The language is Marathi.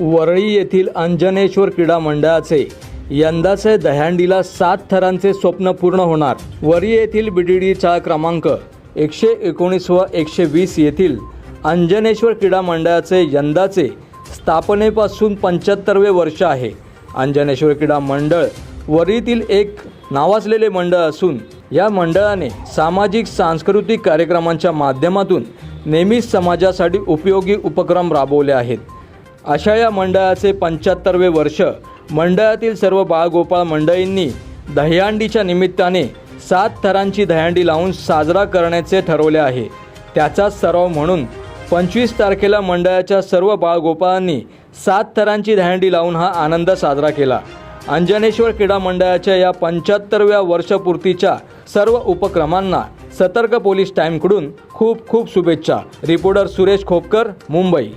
वरळी येथील अंजनेश्वर क्रीडा मंडळाचे यंदाचे दह्यांडीला सात थरांचे स्वप्न पूर्ण होणार. वरळी येथील बीडीडीचा क्रमांक एकशे एकोणीस व एकशे वीस येथील अंजनेश्वर क्रीडा मंडळाचे यंदाचे स्थापनेपासून पंच्याहत्तरवे वर्ष आहे. अंजनेश्वर क्रीडा मंडळ वरळीतील एक नावाजलेले मंडळ असून या मंडळाने सामाजिक सांस्कृतिक कार्यक्रमांच्या माध्यमातून नेहमीच समाजासाठी उपयोगी उपक्रम राबवले आहेत. अशा या मंडळाचे पंच्याहत्तरवे वर्ष मंडळातील सर्व बाळगोपाळ मंडळींनी दह्यांडीच्या निमित्ताने सात थरांची दह्यांडी लावून साजरा करण्याचे ठरवले आहे. त्याचाच सराव म्हणून पंचवीस तारखेला मंडळाच्या सर्व बाळगोपाळांनी सात थरांची दह्यांडी लावून हा आनंद साजरा केला. अंजनेश्वर क्रीडा मंडळाच्या या पंच्याहत्तरव्या वर्षपूर्तीच्या सर्व उपक्रमांना सतर्क पोलीस टाईमकडून खूप खूप शुभेच्छा. रिपोर्टर सुरेश खोपकर मुंबई.